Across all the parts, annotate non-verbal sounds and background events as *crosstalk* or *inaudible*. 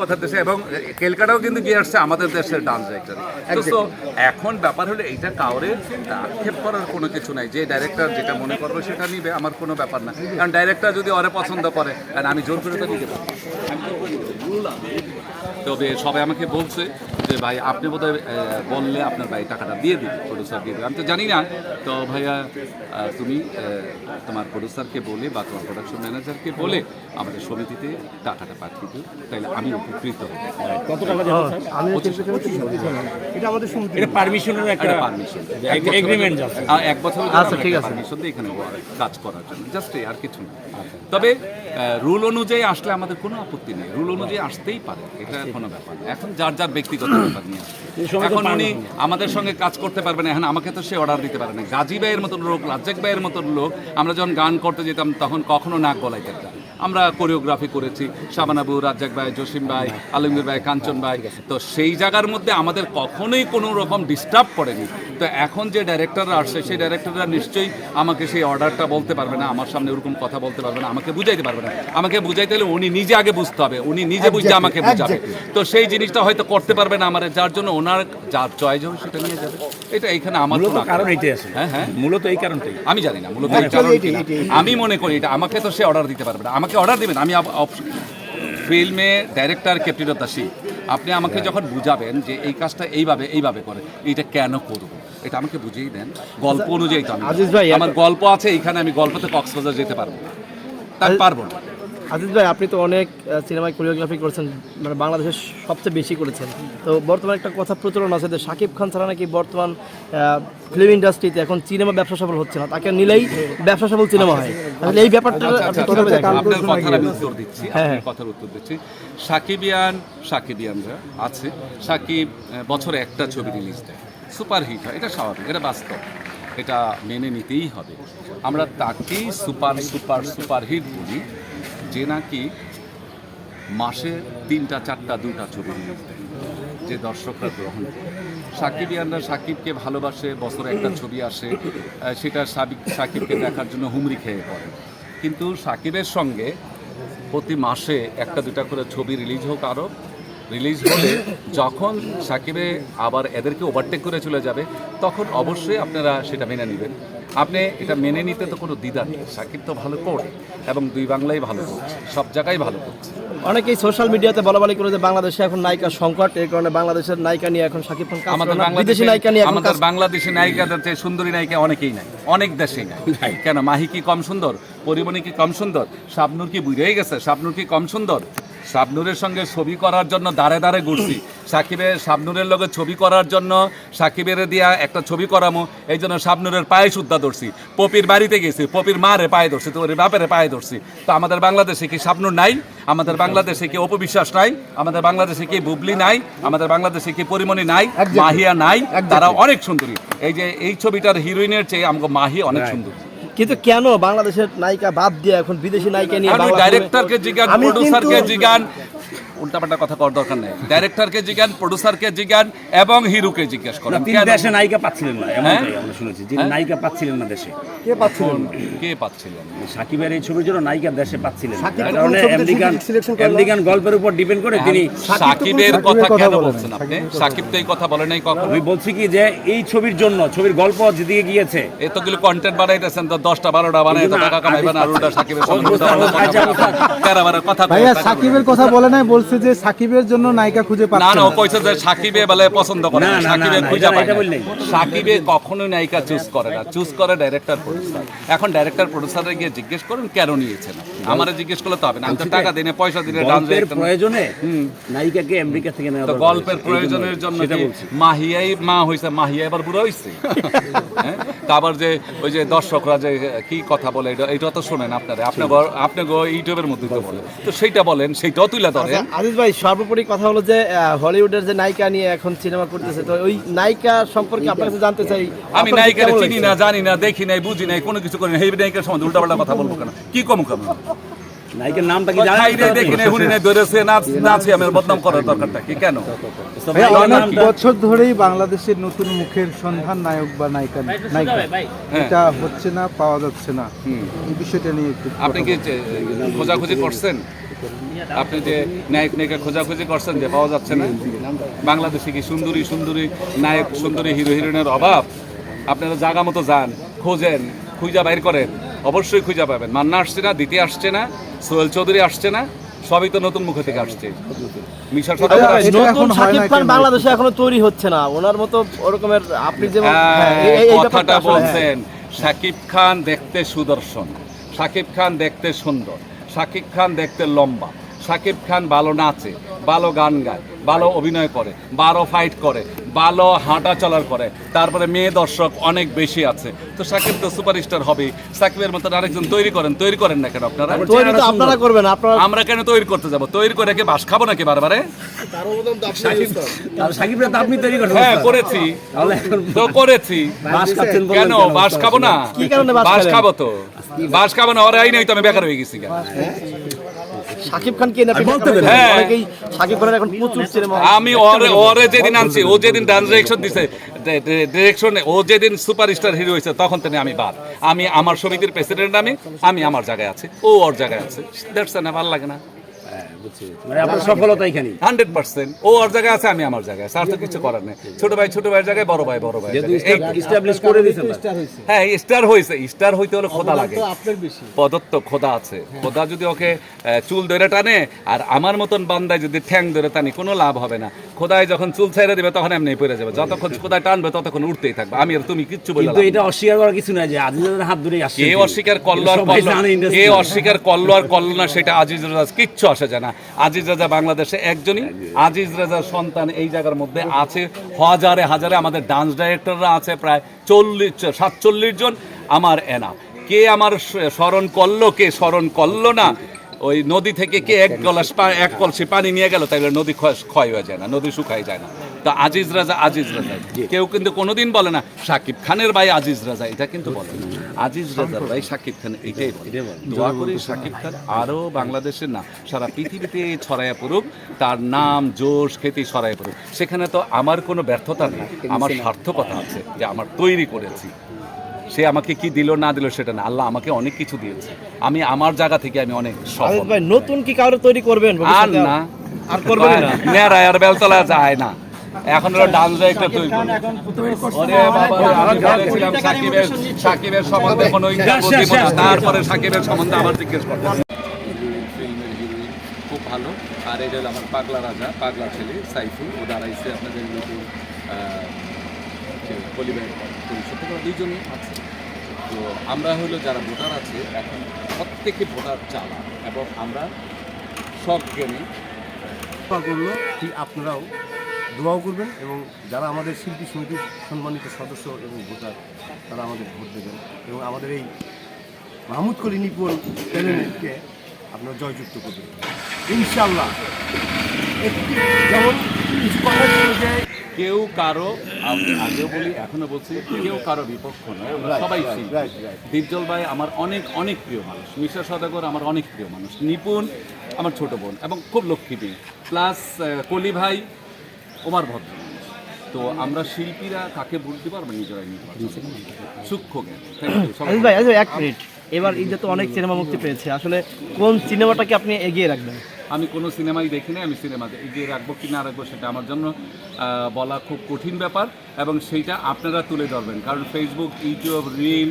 কথা দেশে এবং কেলকাটাও কিন্তু গিয়ে আসছে আমাদের দেশের ডান্স ডাইরেক্টর তো এখন ব্যাপার হলো এইটা কাউরে আক্ষেপ করার কোনো কিছু নাই। যে ডাইরেক্টর যেটা মনে করবে সেটা নিবে আমার কোনো ব্যাপার না। কারণ ডাইরেক্টর যদি ওরে পছন্দ করে কারণ আমি জোর করে তো নিতে পারি তবে সবাই আমাকে বলছে যে ভাই আপনি বোধহয় বললে আপনার ভাই টাকাটা দিয়ে দিবে প্রডিউসার দিয়ে দিবে। আমি তো জানি না। তো ভাইয়া তুমি তোমার প্রডিউসারকে বলে বা তোমার প্রোডাকশন ম্যানেজারকে বলে আমাদের সমিতিতে টাকাটা পাঠিয়ে দিও তাহলে আমি উপকৃত হব। কত টাকা যাবে স্যার আমি পঁচিশ এটা আমাদের এটা পারমিশনের একটা পারমিশন এগ্রিমেন্ট এক বছর আচ্ছা, ঠিক আছে। পারমিশন দিয়ে এখানে কাজ করার জন্য। জাস্ট আর কিছু না। তবে রুল অনুযায়ী আসলে আমাদের কোনো আপত্তি নেই। রুল অনুযায়ী আসতেই পারে। এটা কোনো ব্যাপার না। এখন যার যার ব্যক্তিগত *clears throat* ব্যাপার নিয়ে এখন উনি আমাদের সঙ্গে কাজ করতে পারবে না। এখন আমাকে তো সে অর্ডার দিতে পারে না। গাজী ভাইয়ের মতন লোক রাজ্জাক ভাইয়ের মতন লোক আমরা যখন গান করতে যেতাম তখন কখনো নাক গলাইতে আমরা কোরিওগ্রাফি করেছি। শাবানাবু রাজ্জাক ভাই জসিম ভাই আলমগীর ভাই কাঞ্চন ভাই। তো সেই জায়গার মধ্যে আমাদের কখনোই কোনো রকম ডিস্টার্ব করেনি। তো এখন যে ডাইরেক্টররা আসছে সেই ডাইরেক্টররা নিশ্চয়ই আমাকে সেই অর্ডারটা বলতে পারবে না আমার সামনে ওরকম কথা বলতে পারবে না আমাকে বুঝাইতে পারবে না। আমাকে বুঝাইতে হলে উনি নিজে আগে বুঝতে হবে উনি নিজে বুঝতে আমাকে বুঝাবে। তো সেই জিনিসটা হয়তো করতে পারবে না আমার যার জন্য ওনার যার চয়েস হবে সেটা নিয়ে যাবে। এটা এখানে আমার কারণ এটাই আছে। হ্যাঁ হ্যাঁ। মূলত এই কারণটাই। আমি জানি না মূলত এই কারণ। আমি মনে করি এটা আমাকে তো সে অর্ডার দিতে পারবে না। আমাকে অর্ডার দেবেন। আমি ফিল্মে ডাইরেক্টর ক্যাপ্টেন শিপ আপনি আমাকে যখন বুঝাবেন যে এই কাজটা এইভাবে এইভাবে করে এইটা কেন করব? এটা আমাকে বুঝিয়ে দেন। গল্প অনুযায়ী তো আমি আজিজ ভাই, আমার গল্প আছে এইখানে আমি গল্পতে কক্সবাজার যেতে পারব না। তা আমি পারব না। আজিজ ভাই আপনি তো অনেক সিনেমায় কোরিওগ্রাফি করেছেন মানে বাংলাদেশের সবচেয়ে বেশি করেছেন। তো বর্তমানে একটা কথা প্রচলন আছে যে শাকিব খান ছাড়া নাকি বর্তমান ফিল্ম ইন্ডাস্ট্রিতে এখন সিনেমা ব্যবসা সফল হচ্ছে না। তাকে নিলেই ব্যবসা সফল সিনেমা হয়। তাহলে এই ব্যাপারটা আচ্ছা, আপনি আচ্ছা? আপনার কথার আমি উত্তর দিচ্ছি হ্যাঁ, আপনার কথার উত্তর দিচ্ছি। সাকিবিয়ান সাকিবিয়ানরা আছে। সাকিব বছরে একটা ছবি রিলিজ দেয়। সুপার হিট হয় এটা স্বাভাবিক এটা বাস্তব। এটা মেনে নিতেই হবে। আমরা তাকেই সুপার সুপার সুপার হিট বলি। যে নাকি মাসে তিনটা, চারটা, দুটা ছবি যে দর্শকরা গ্রহণ করে। সাকিবিয়ানরা সাকিবকে ভালোবাসে, বছরে একটা ছবি আসে সেটা সাবিক, সাকিবকে দেখার জন্য হুমড়ি খেয়ে পড়ে। কিন্তু সাকিবের সঙ্গে প্রতি মাসে একটা, দুটা করে ছবি রিলিজ হোক আরও রিলিজ হলে যখন সাকিবে আবার এদেরকে ওভারটেক করে চলে যাবে, তখন অবশ্যই আপনারা সেটা মেনে নেবেন। আপনি এটা মেনে নিতে তো কোনো দ্বিধা নেই। সাকিব তো ভালো করে এবং দুই বাংলায় ভালো করছে সব জায়গায় ভালো করছে অনেকেই সোশ্যাল মিডিয়াতে বলাবলি করে যে বাংলাদেশে এখন নায়িকা সংকট এই কারণে বাংলাদেশের নায়িকা নিয়ে এখন শাকিব খান আমাদের। বাংলাদেশে নায়িকা নিয়ে আমাদের বাংলাদেশি নায়িকাদের চেয়ে সুন্দরী নায়িকা অনেকেই নাই। অনেক দেশেই নাই। কেন? মাহি কি কম সুন্দর? পরিমণি কি কম সুন্দর? শাবনুর কি বুঝেই গেছে? শাবনুর কি কম সুন্দর? শাবনুরের সঙ্গে ছবি করার জন্য দাঁড়ে দাঁড়ে ঘুরছি। সাকিবের শাবনুরের লগে ছবি করার জন্য সাকিবের দিয়া একটা ছবি করামো এই জন্য শাবনুরের পায়ে সুদ্ধা ধরছি। পপির বাড়িতে গেছি পপির মারে পায়ে ধরছি তোর বাপের পায়ে ধরছি। তো আমাদের বাংলাদেশে কি শাবনুর নাই? আমাদের বাংলাদেশে কি অপবিশ্বাস নাই? আমাদের বাংলাদেশে কি বুবলি নাই? আমাদের বাংলাদেশে কি পরিমণি নাই? মাহিয়া নাই? তারা অনেক সুন্দরী। এই যে এই ছবিটার হিরোইনের চেয়ে আমাকে মাহি অনেক সুন্দরী। কিন্তু কেন বাংলাদেশের নায়িকা বাদ দিয়ে এখন বিদেশি নায়িকা নিয়ে আমি ডাইরেক্টরকে জিজ্ঞান প্রোডিউসারকে জিগান উল্টাপাল্টা কথা করার দরকার নেই। ডাইরেক্টরকে জিজ্ঞান প্রডিউসারকে জিজ্ঞান এবং হিরোকে জিজ্ঞেস করেন। তিনি দেশে নায়িকা পাচ্ছিলেন না হ্যাঁ? এমনটাই আমরা শুনেছি। যিনি হ্যাঁ? নায়িকা পাচ্ছিলেন না দেশে। এখন কে পাচ্ছিলেন সাকিবের এই ছবির জন্য নায়িকা দেশে পাচ্ছিলেন কারণে আমেরিকান। আমেরিকান গল্পের উপর ডিপেন্ড করে তিনি সাকিবের কথা কেন বলছেন আপনি? সাকিব তো এই কথা বলে নাই কখনো। আমি বলছি কি যে এই ছবির জন্য ছবির গল্প যেদিকে গিয়েছে। এতগুলো কন্টেন্ট বানাইতেছেন তো দশটা বারোটা বানাই তো টাকা কামাইবেন আর ওটা সাকিবের সঙ্গে কথা ভাইয়া সাকিবের কথা বলে নাই বলছে যে সাকিবের জন্য নায়িকা খুঁজে পাচ্ছে না ও না। কইছে যে সাকিবে বলে পছন্দ করে না, না না, না, সাকিবে খুঁজে পায় না। সাকিবে কখনোই নায়িকা চুজ করে না চুজ করে ডাইরেক্টর প্রডিউসার এখন ডাইরেক্টর প্রডিউসারে গিয়ে জিজ্ঞেস করুন কেন নিয়েছেন আমারে জিজ্ঞেস করলে তো হবে না। আমি তো টাকা দিনে পয়সা দিনে ডান্স গল্পের প্রয়োজনে নায়িকাকে আমেরিকা থেকে নেওয়া তো গল্পের প্রয়োজনের জন্য কি মাহিয়াই মা হইছে মাহিয়া এবার বুড়ো হইছে? *laughs* হ্যাঁ? তা আবার যে ওই যে দর্শকরা যে কি কথা বলে এটা এটা তো শোনেন আপনারা। আপনি আপনি ইউটিউবের মধ্যে তো বলেন তো সেইটা বলেন সেইটাও তুলে ধরেন। আচ্ছা, আজিজ ভাই সর্বোপরি কথা হলো যে হলিউডের যে নায়িকা নিয়ে এখন সিনেমা করতেছে তো ওই নায়িকা সম্পর্কে আপনার কাছে জানতে চাই। আমি কেমন চিনি না জানি না দেখি নাই বুঝি নাই কোনো কিছু করি না এই নায়িকার সম্বন্ধে উল্টাপাল্টা কথা বলব কেন? কি কম কম নায়িকার নামটা কি খাই নাই দেখি নাই শুনি নাই ধরেছে নাচ নাচি আমার বদনাম করার দরকারটা কি? কেন? অনেক বছর ধরেই বাংলাদেশের নতুন মুখের সন্ধান নায়ক বা নায়িকা নায়িকা। এটা হচ্ছে না পাওয়া যাচ্ছে না। এই বিষয়টা নিয়ে আপনি কি খোঁজাখুঁজি করছেন? আপনি যে নায়ক নায়িকা খোঁজাখুঁজি করছেন যে পাওয়া যাচ্ছে না বাংলাদেশে কি সুন্দরী সুন্দরী নায়ক সুন্দরী হিরো হিরোইনের অভাব? আপনারা জায়গা মতো যান খোঁজেন খুঁজা বাইর করেন অবশ্যই খুঁজা পাবেন। মান্না আসছে না দিতে আসছে না সোহেল চৌধুরী আসছে না সবই তো নতুন মুখ থেকে আসছে। মিশা। এটা এখন নতুন শাকিব খান বাংলাদেশে এখনও তৈরি হচ্ছে না। ওনার মতো ওরকমের আপনি যেমন হ্যাঁ, হ্যাঁ, কথাটা। বলছেন শাকিব খান দেখতে সুদর্শন। শাকিব খান দেখতে সুন্দর। শাকিব খান দেখতে লম্বা। শাকিব খান ভালো নাচে ভালো গান গায়। ভালো অভিনয় করে ভালো ফাইট করে ভালো হাঁটা চলার করে। তারপরে মেয়ে দর্শক অনেক বেশি আছে। তো সাকিব তো সুপারস্টার হবে শাকিবের মতন আরেকজন তৈরি করেন তৈরি করেন না কেন আপনারা? তৈরি তো আপনারা করবেন আপনারা আমরা কেন তৈরি করতে যাব? তৈরি করে কি বাস খাব নাকি বারবারে? সাকিবরা তো আপনি তৈরি করছেন হ্যাঁ করেছি। তো করেছি। বাস খাচ্ছেন কেন? বাস খাব না? কি কারণে বাস বাস খাব তো। বাস খাব না ওরা নাই তো আমি বেকার হয়ে গেছি কেন? হ্যাঁ। অনেকেই শাকিব খানের এখন প্রচুর সিনেমা আমি ওরে ওরে যেদিন আনছি ও যেদিন দিছে ডিরেকশন ও যেদিন সুপারস্টার হিরো হয়েছে তখন তিনি আমি বাদ। আমি আমার সমিতির প্রেসিডেন্ট আমি আমি আমার জায়গায় আছি ও ওর জায়গায় আছে। দ্যাটস না ভালো লাগে না। মানে আপনার সফলতা এখানে হান্ড্রেড পার্সেন্ট। ও ওর জায়গায় আছে আমি আমার জায়গায়। আছে আর তো কিছু করার নেই। ছোট ভাই ছোট ভাইয়ের জায়গায় বড় ভাই বড় ভাই ইস্টাবলিশ করে দিয়েছেন হ্যাঁ স্টার হয়েছে। স্টার হইতে হলে খোদা লাগে। প্রদত্ত খোদা আছে। খোদা যদি ওকে চুল ধরে টানে আর আমার মতন বান্দায় যদি ঠ্যাং ধরে টানে কোনো লাভ হবে না। খোদায় যখন চুল ছেড়ে দিবে তখন এমনি পড়ে যাবে। যতক্ষণ খোদায় টানবে ততক্ষণ উঠতেই থাকবে। আমি আর তুমি কিচ্ছু বলে কিন্তু এটা অস্বীকার করার কিছু নাই যে আজিজের হাত ধরেই আসছে কে অস্বীকার করল আর করল কে অস্বীকার করল আর করল না সেটা আজিজ রাজা কিচ্ছু আসে যায় না। আজিজ রাজা বাংলাদেশে একজনই। আজিজ রাজার সন্তান এই জায়গার মধ্যে আছে। হাজারে হাজারে আমাদের ডান্স ডাইরেক্টররা আছে প্রায় চল্লিশ সাতচল্লিশ জন। আমার এনা কে আমার স্মরণ করল কে স্মরণ করল না? ওই নদী থেকে কে এক গলাস এক কলসি পানি নিয়ে গেল তাইলে নদী ক্ষয় হয়ে যায় না নদী শুকাই যায় না। তো আজিজ রাজা আজিজ রাজা। কেউ কিন্তু কোনোদিন বলে না সাকিব খানের ভাই আজিজ রাজা এটা কিন্তু বলে না। আজিজ রাজার ভাই সাকিব খান এটাই দোয়া করি সাকিব খান আরও বাংলাদেশের না সারা পৃথিবীতে ছড়াইয়া পড়ুক তার নাম জোশ খ্যাতি ছড়াইয়া পড়ুক। সেখানে তো আমার কোনো ব্যর্থতা নেই আমার সার্থকতা আছে যে আমার তৈরি করেছি। সে আমাকে কি দিল না দিল সেটা না। আল্লাহ আমাকে অনেক কিছু দিয়েছে। আমি আমার জায়গা থেকে আমি অনেক সফল। ভাই নতুন কি কারও তৈরি করবেন আর না। আর করবেন না? নেড়ায় আর বেলতলা যায় না। এখন ওরা ডান্স একটা তৈরি সাকিবের সাকিবের সম্বন্ধে কোনো তারপরে সাকিবের সম্বন্ধে আবার জিজ্ঞেস করতে খুব ভালো। আর এটা হলো আমার পাগলা রাজা পাগলা ছেলে সাইফু ও দাঁড়াইছে আপনাদের নতুন পরিবার দুইজনই আছে। তো আমরা হলো যারা ভোটার আছে, এখন প্রত্যেকে ভোটার চালা এবং আমরা সব জ্ঞানী করল ঠিক আপনারাও দোয়াও করবেন এবং যারা আমাদের শিল্পী সমিতির সম্মানিত সদস্য এবং ভোটার, তারা আমাদের ভোট দেবেন এবং আমাদের এই মাহমুদ কলি নিপুণ ট্যালেন্টকে আপনারা জয়যুক্ত করবেন। ইনশাল্লাহ যেমন কিছু কথা ছিল যে কেউ কারও আমি আগেও বলি এখনও বলছি কেউ কারও বিপক্ষ নয় আমরা সবাই right. দীপজল ভাই আমার অনেক অনেক প্রিয় মানুষ মিশা সদাগর আমার অনেক প্রিয় মানুষ নিপুণ আমার ছোট বোন এবং খুব লক্ষ্মী মেয়ে প্লাস কলি ভাই ওমার ভদ্র তো আমরা শিল্পীরা কাকে দিব আমরা নিজেরাই নির্বাচন সূক্ষ্ম জ্ঞান। ভাই ভাই, এক মিনিট এবার ঈদে তো অনেক সিনেমা মুক্তি পেয়েছে আসলে কোন সিনেমাটাকে আপনি এগিয়ে রাখবেন? আমি কোনো সিনেমাই দেখি না আমি সিনেমাতে এগিয়ে রাখব কি না রাখব সেটা আমার জন্য বলা খুব কঠিন ব্যাপার এবং সেইটা আপনারা তুলে ধরবেন। কারণ ফেসবুক ইউটিউব রিল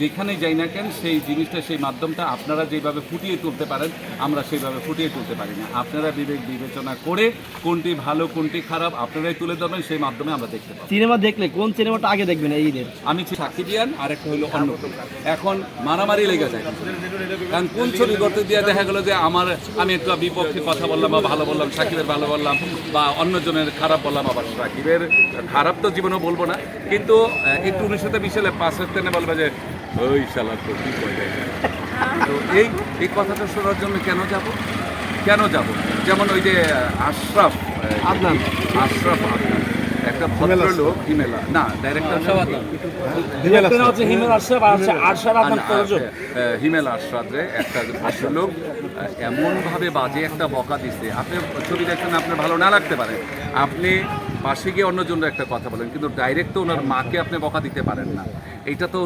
যেখানে যাই না কেন সেই জিনিসটা সেই মাধ্যমটা আপনারা যেভাবে ফুটিয়ে তুলতে পারেন আমরা সেইভাবে ফুটিয়ে তুলতে পারি না। আপনারা বিবেক বিবেচনা করে কোনটি ভালো কোনটি খারাপ আপনারাই তুলে ধরবেন সেই মাধ্যমে আমরা দেখতে পাবো। সিনেমা দেখলে কোন সিনেমাটা আগে দেখবেন এই ঈদের? আমি সাকিবিয়ান আর একটা হলো অন্য। এখন মারামারি লেগে যায়। কারণ কোন ছবি করতে দিয়ে দেখা গেলো যে আমার আমি একটু বিপক্ষে কথা বললাম বা ভালো বললাম সাকিবের ভালো বললাম বা অন্যজনের খারাপ বললাম আবার। সাকিবের খারাপ তো জীবনেও বলব না কিন্তু একটু উনিশ সাথে বিশালে পাঁচ তেনে বলবে যে ওই শালা তো কি কয় যায় তো এই এই কথাটা শোনার জন্য কেন যাব? কেন যাব? যেমন ওই যে আশরাফ আদনান। আশরাফ আদনান। ভদ্রলোক হিমেলা না ডাইরেক্টর ডিরেক্টর হচ্ছে হিমেল আশরাফ আর হচ্ছে আরশাদ আদনান প্রযোজক। হিমেল আশরাদরে একটা ভদ্রলোক এমন বাজে একটা বকা দিছে। আপনি ছবি দেখছেন আপনার ভালো না লাগতে পারে। আপনি পাশে গিয়ে অন্যজনের একটা কথা বলেন কিন্তু ডাইরেক্ট তো ওনার মাকে আপনি বকা দিতে পারেন না। এটা তো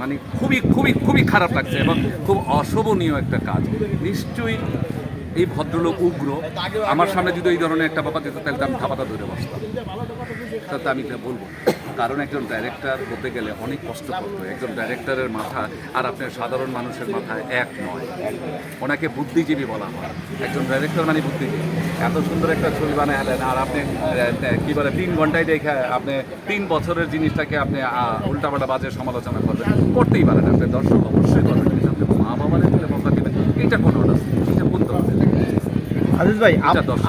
মানে খুবই খুবই খুবই খারাপ লাগছে এবং খুব অশোভনীয় একটা কাজ। নিশ্চয়ই এই ভদ্রলোক উগ্র। আমার সামনে যদি এই ধরনের একটা বকা দিত তাহলে তো আমি খাপাতা ধরে বসতাম। তাতে আমি এটা বলব কারণ একজন ডাইরেক্টর হতে গেলে অনেক কষ্ট করতে একজন ডাইরেক্টরের মাথা আর আপনার সাধারণ মানুষের মাথায় এক নয়। ওনাকে বুদ্ধিজীবী বলা হয়। একজন ডাইরেক্টর মানে বুদ্ধিজীবী। এত সুন্দর একটা ছবি বানালেন আর আপনি কি বলে, তিন ঘন্টায় দেখে আপনি তিন বছরের জিনিসটাকে আপনি উল্টাপাল্টা বাজে সমালোচনা করবেন। করতেই পারেন আপনি। দর্শক অবশ্যই করবেন। আপনি মা বাবারে বলে বকা দেবেন। এটা কোনো ধরনের আজিজ ভাই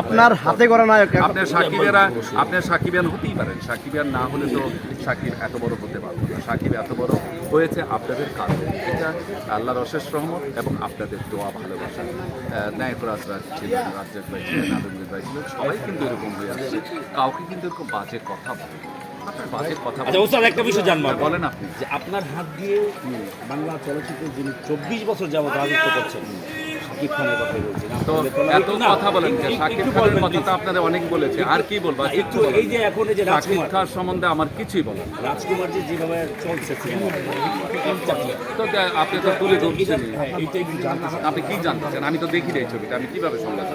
আপনার হাতে করা নায়ক আপনার সাকিবেরা আপনার সাকিবিয়ান হতেই পারেন সাকিবিয়ান না হলে তো সাকিব এত বড় হতে পারতো না। সাকিব এত বড় হয়েছে আপনাদের কারণে। এটা আল্লাহর অশেষ রহমত এবং আপনাদের দোয়া ভালোবাসা। আহ, নায়করাজ রাজ ছিলেন রাজ্জাক ভাই ছিলেন আলমগীর ভাই ছিলেন সবাই কিন্তু এরকম হয়ে আসছে। কাউকে কিন্তু এরকম বাজে কথা বলে আচ্ছা একটা বিষয় জানব। বলেন আপনি। যে আপনার হাত দিয়ে বাংলা চলচ্চিত্রে যিনি চব্বিশ বছর যাবত রাজত্ব করছেন শাকিব খানের কথা বলছেন তো এত কথা বলেন যে সাকিব খানের কথা তো আপনাদের অনেক বলেছে। আর কি বলব? একটু এই যে এখন এই যে সাকিব খান সম্বন্ধে আমার কিছুই বলার রাজকুমার যে যেভাবে চলছে তো আপনি তো তুলে ধরছেন হ্যাঁ জানতে। আপনি কি জানতেছেন? আমি তো দেখি এই ছবিটা। আমি কীভাবে সংবাদ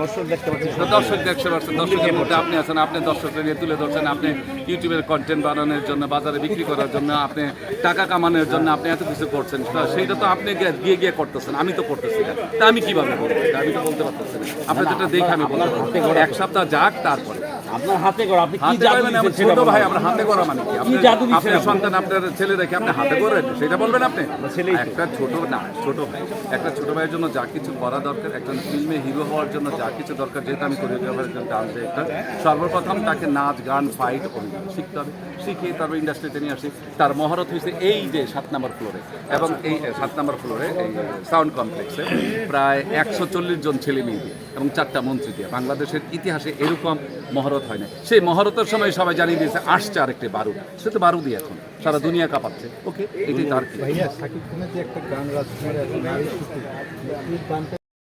দর্শক দেখতে পাচ্ছেন দর্শক দেখতে পাচ্ছেন দর্শকের মধ্যে আপনি আছেন আপনি দর্শকদের নিয়ে তুলে ধরছেন আপনি ইউটিউবের কন্টেন্ট বানানোর জন্য বাজারে বিক্রি করার জন্য আপনি টাকা কামানোর জন্য আপনি এত কিছু করছেন। সেইটা তো আপনি গিয়ে গিয়ে করতেছেন। আমি তো করতেছি। তা আমি কীভাবে বলব আমি তো বলতে পারতেছি না। আপনার যেটা দেখে আমি বলতে পারব। এক সপ্তাহ যাক, তারপরে। আপনার হাতে করা আপনি কি জাদু করা মানে দিচ্ছেন ছোট ভাই আমরা হাতে করা মানে কি? কি জাদু দিচ্ছেন আপনার সন্তান আপনার ছেলে রেখে আপনি হাতে করেন সেটা বলবেন আপনি? ছেলেই তো। একটা ছোট না ছোট ভাই। একটা ছোট ভাইয়ের জন্য যা কিছু করা দরকার একজন ফিল্মে হিরো হওয়ার জন্য যা কিছু দরকার যেহেতু আমি কোরিওগ্রাফার একজন ডান্স ডিরেক্টর সর্বপ্রথম তাকে নাচ গান ফাইট অভিনয় শিখতে হবে। শিখিয়ে তারপর ইন্ডাস্ট্রিতে নিয়ে আসি। তার মহরত হয়েছে এই যে সাত নম্বর ফ্লোরে এবং এই সাত নম্বর ফ্লোরে এই সাউন্ড কমপ্লেক্সে প্রায় একশো চল্লিশ জন ছেলে মেয়ে দিয়ে এবং চারটা মন্ত্রী দিয়ে। বাংলাদেশের ইতিহাসে এরকম মহরত হয় না সেই মহারতের সময় সবাই জানিয়ে দিয়েছে, আসছে আরেকটি বারুদ। সে তো বারুদই এখন, সারা দুনিয়া কাঁপাচ্ছে। ওকে, এটাই তার কি